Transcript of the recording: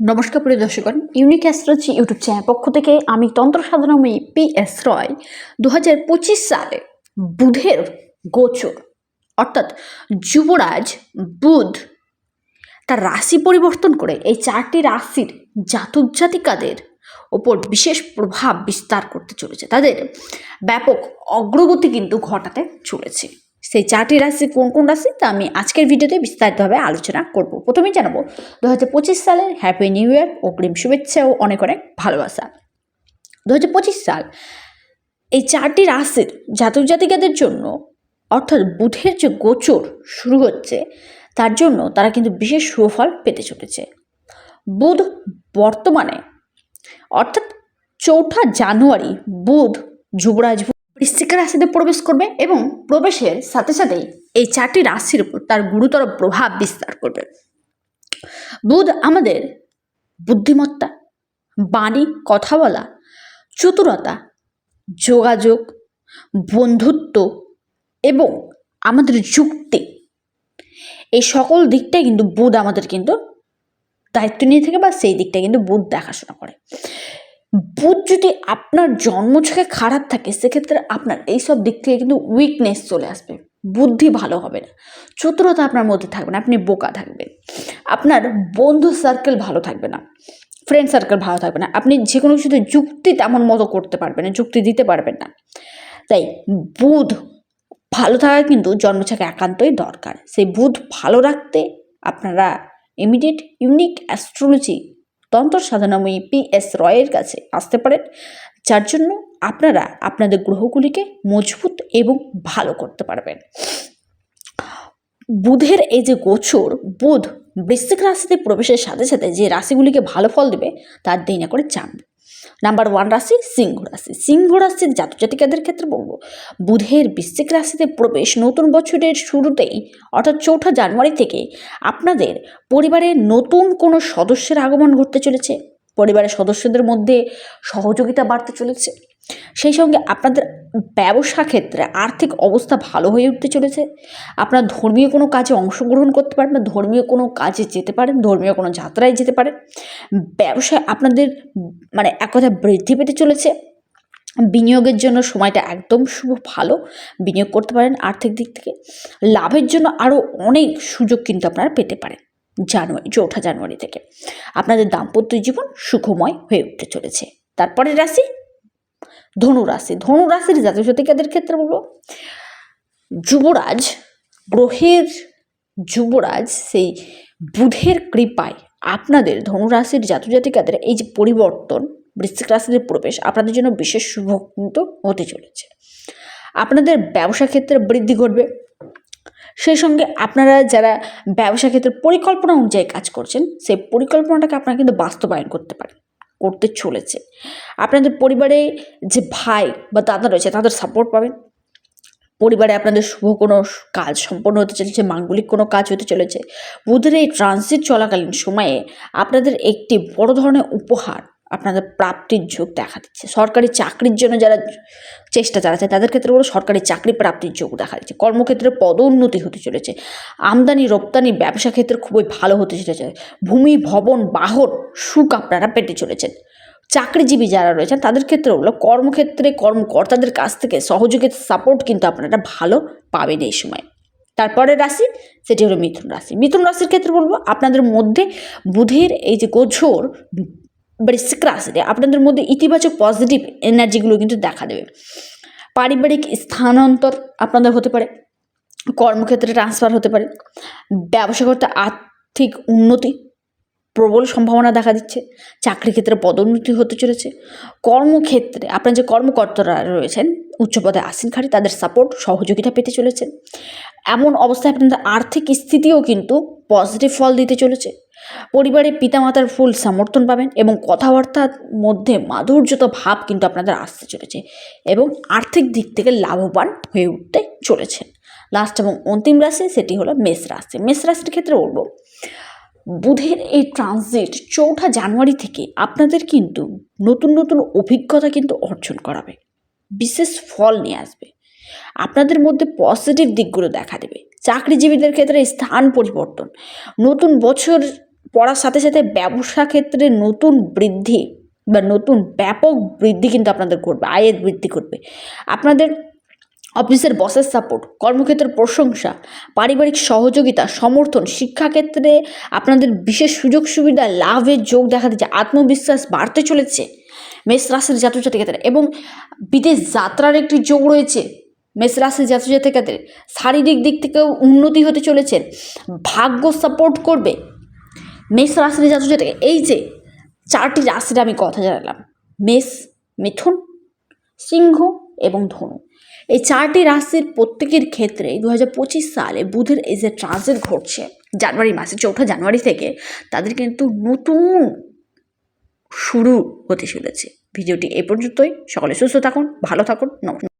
নমস্কার প্রিয় দর্শকগণ ইউনিক অ্যাস্ট্রোলজি ইউটিউব চ্যানেল পক্ষ থেকে আমি তন্ত্র সাধনাময়ী পি এস রয় দু হাজার পঁচিশ সালে বুধের গোচর, অর্থাৎ যুবরাজ বুধ তার রাশি পরিবর্তন করে এই চারটি রাশির জাতক জাতিকাদের ওপর বিশেষ প্রভাব বিস্তার করতে চলেছে। তাদের ব্যাপক অগ্রগতি কিন্তু ঘটাতে চলেছে। সেই চারটি রাশি কোন কোন রাশি? তা আমি আজকের ভিডিওতে বিস্তারিতভাবে আলোচনা করব। প্রথমেই জানাব দু হাজার পঁচিশ সালের হ্যাপি নিউ ইয়ার অগ্রিম শুভেচ্ছা ও অনেক অনেক ভালোবাসা। দু হাজার পঁচিশ সাল, এই চারটি রাশির জাতক জাতিকাদের জন্য, অর্থাৎ বুধের যে গোচর শুরু হচ্ছে, তার জন্য তারা কিন্তু বিশেষ সুফল পেতে চলেছে। বুধ বর্তমানে, অর্থাৎ চৌঠা জানুয়ারি, বুধ যুবরাজ বৃশ্চিক রাশিতে প্রবেশ করবে এবং প্রবেশের সাথে সাথেই এই চারটি রাশির উপর তার গুরুতর প্রভাব বিস্তার করবে। বুধ আমাদের বুদ্ধিমত্তা, বাণী, কথা বলা, চতুরতা, যোগাযোগ, বন্ধুত্ব এবং আমাদের যুক্তি। এই সকল দিকটাই কিন্তু বুধ আমাদের কিন্তু দায়িত্ব নিয়ে থাকে বা সেই দিকটা কিন্তু বুধ দেখাশোনা করে। বুধ যদি আপনার জন্ম জন্মছকে খারাপ থাকে, সেক্ষেত্রে আপনার এইসব দিক থেকে কিন্তু উইকনেস চলে আসবে। বুদ্ধি ভালো হবে না। চতুরতা আপনার মধ্যে থাকবে না, আপনি বোকা থাকবেন। আপনার বন্ধু সার্কেল ভালো থাকবে না ফ্রেন্ড সার্কেল ভালো থাকবে না। আপনি যে কোনো কিছুতে যুক্তি তেমন মতো করতে পারবেন না, যুক্তি দিতে পারবেন না। তাই বুধ ভালো থাকা কিন্তু জন্ম জন্মছকে একান্তই দরকার। সেই বুধ ভালো রাখতে আপনারা ইমিডিয়েট ইউনিক অ্যাস্ট্রোলজি তন্ত্র সাধনাময়ী পি এস রয়ের কাছে আসতে পারেন, যার জন্য আপনারা আপনাদের গ্রহগুলিকে মজবুত এবং ভালো করতে পারবেন। বুধের এই যে গোছর বুধ বৃশ্চিক রাশিতে প্রবেশের সাথে সাথে যে রাশিগুলিকে ভালো ফল দেবে, তার দেরি না করে জানবে নাম্বার ওয়ান রাশি সিংহ রাশি। সিংহ রাশির জাতক জাতিকাদের ক্ষেত্রে বলব, বুধের বৃশ্চিক রাশিতে প্রবেশ নতুন বছরের শুরুতেই, অর্থাৎ চৌঠা জানুয়ারি থেকে আপনাদের পরিবারে নতুন কোনো সদস্যের আগমন ঘটতে চলেছে? পরিবারের সদস্যদের মধ্যে সহযোগিতা বাড়তে চলেছে? সেই সঙ্গে আপনাদের ব্যবসা ক্ষেত্রে আর্থিক অবস্থা ভালো হয়ে উঠতে চলেছে। আপনার ধর্মীয় কোনো কাজে অংশগ্রহণ করতে পারেন বা ধর্মীয় কোনো কাজে যেতে পারেন, ধর্মীয় কোনো যাত্রায় যেতে পারেন। ব্যবসায় আপনাদের মানে এক কথা বৃদ্ধি পেতে চলেছে। বিনিয়োগের জন্য সময়টা একদম শুভ, ভালো। বিনিয়োগ করতে পারেন আর্থিক দিক থেকে। লাভের জন্য আরও অনেক সুযোগ কিন্তু আপনারা পেতে পারেন জানুয়ারি, চৌঠা জানুয়ারি থেকে। আপনাদের দাম্পত্য জীবন সুখময় হয়ে উঠতে চলেছে। তারপরে রাশি ধনু রাশি ধনু রাশির জাতক জাতিকাদের ক্ষেত্রে বলব? যুবরাজ, গ্রহের যুবরাজ, সেই বুধের কৃপায় আপনাদের ধনুরাশির জাতক জাতিকাদের এই যে পরিবর্তন, বৃশ্চিক রাশিতে প্রবেশ আপনাদের জন্য বিশেষ শুভ কিন্তু হতে চলেছে। আপনাদের ব্যবসা ক্ষেত্রে বৃদ্ধি ঘটবে। সেই সঙ্গে আপনারা যারা ব্যবসা ক্ষেত্রে পরিকল্পনা অনুযায়ী কাজ করছেন, সেই পরিকল্পনাটাকে আপনারা কিন্তু বাস্তবায়ন করতে পারেন। করতে চলেছে। আপনাদের পরিবারে যে ভাই বা দাদা রয়েছে, তাদের সাপোর্ট পাবেন। পরিবারে আপনাদের শুভ কোনো কাজ সম্পন্ন হতে চলেছে, মাঙ্গলিক কোনো কাজ হতে চলেছে। বুধের এই ট্রানজিট চলাকালীন সময়ে আপনাদের একটি বড় ধরনের উপহার আপনাদের প্রাপ্তির যোগ দেখা দিচ্ছে। সরকারি চাকরির জন্য যারা চেষ্টা চালাচ্ছে, তাদের ক্ষেত্রে বলো সরকারি চাকরি প্রাপ্তির যোগ দেখা দিচ্ছে। কর্মক্ষেত্রে পদোন্নতি হতে চলেছে। আমদানি, রপ্তানি, ব্যবসা ক্ষেত্রে খুবই ভালো হতে চলেছে। ভূমি, ভবন, বাহন, সুখ আপনারা পেতে চলেছেন। চাকরিজীবী যারা রয়েছেন, তাদের ক্ষেত্রে হলো কর্মক্ষেত্রে কর্মকর্তাদের কাছ থেকে সহযোগিতা সাপোর্ট কিন্তু আপনারা ভালো পাবেন এই সময়। তারপরে রাশি, সেটি হলো মিথুন রাশি। মিথুন রাশির ক্ষেত্রে বলব, আপনাদের মধ্যে বুধের এই যে গোঝর বৃশ্চিক রাশিতে আপনাদের মধ্যে ইতিবাচক পজিটিভ এনার্জিগুলো কিন্তু দেখা দেবে। পারিবারিক স্থানান্তর আপনাদের হতে পারে, কর্মক্ষেত্রে ট্রান্সফার হতে পারে, ব্যবসা করতে আর্থিক উন্নতি, প্রবল সম্ভাবনা দেখা দিচ্ছে চাকরি ক্ষেত্রে পদোন্নতি হতে চলেছে। কর্মক্ষেত্রে, আপনার যে কর্মকর্তারা রয়েছেন উচ্চপদে আসীনখারি তাদের সাপোর্ট সহযোগিতা পেতে চলেছেন এমন অবস্থায় আপনাদের আর্থিক স্থিতিও কিন্তু পজিটিভ ফল দিতে চলেছে। পরিবারে পিতামাতার ফুল সমর্থন পাবেন এবং কথাবার্তার মধ্যে মাধুর্যত ভাব কিন্তু আপনাদের আসতে চলেছে এবং আর্থিক দিক থেকে লাভবান হয়ে উঠতে চলেছেন লাস্ট এবং অন্তিম রাশি সেটি হলো মেষ রাশি। মেষ রাশির ক্ষেত্রে বলব, বুধের এই ট্রানজিট চৌঠা জানুয়ারি থেকে আপনাদের কিন্তু নতুন নতুন অভিজ্ঞতা কিন্তু অর্জন করাবে। বিশেষ ফল নিয়ে আসবে। আপনাদের মধ্যে পজিটিভ দিকগুলো দেখা দেবে। চাকরিজীবীদের ক্ষেত্রে স্থান পরিবর্তন। নতুন বছর পড়ার সাথে সাথে ব্যবসা ক্ষেত্রে নতুন বৃদ্ধি বা নতুন ব্যাপক বৃদ্ধি কিন্তু আপনাদের করবে, আয়ের বৃদ্ধি করবে। আপনাদের অফিসের বসের সাপোর্ট কর্মক্ষেত্রের প্রশংসা, পারিবারিক সহযোগিতা, সমর্থন, শিক্ষাক্ষেত্রে আপনাদের বিশেষ সুযোগ সুবিধা লাভের যোগ দেখা দিচ্ছে, আত্মবিশ্বাস বাড়তে চলেছে। মেষ রাশির জাতজাতিকাদের এবং বিদেশ যাত্রার একটি যোগ রয়েছে। মেষ রাশির জাতজাতিকাদের শারীরিক দিক থেকেও উন্নতি হতে চলেছে। ভাগ্য সাপোর্ট করবে। মেষ রাশির জাতজাতিকা এই যে চারটি রাশির আমি কথা জানালাম, মেষ, মিথুন, সিংহ এবং ধনু। এই চারটি রাশির প্রত্যেকের ক্ষেত্রে দু হাজার পঁচিশ সালে বুধের এই যে ট্রানজিট ঘটছে, জানুয়ারি মাসে চৌঠা জানুয়ারি থেকে, তাদের কিন্তু নতুন শুরু হতে চলেছে। ভিডিওটি এ পর্যন্তই। সকলে সুস্থ থাকুন ভালো থাকুন নমস্কার।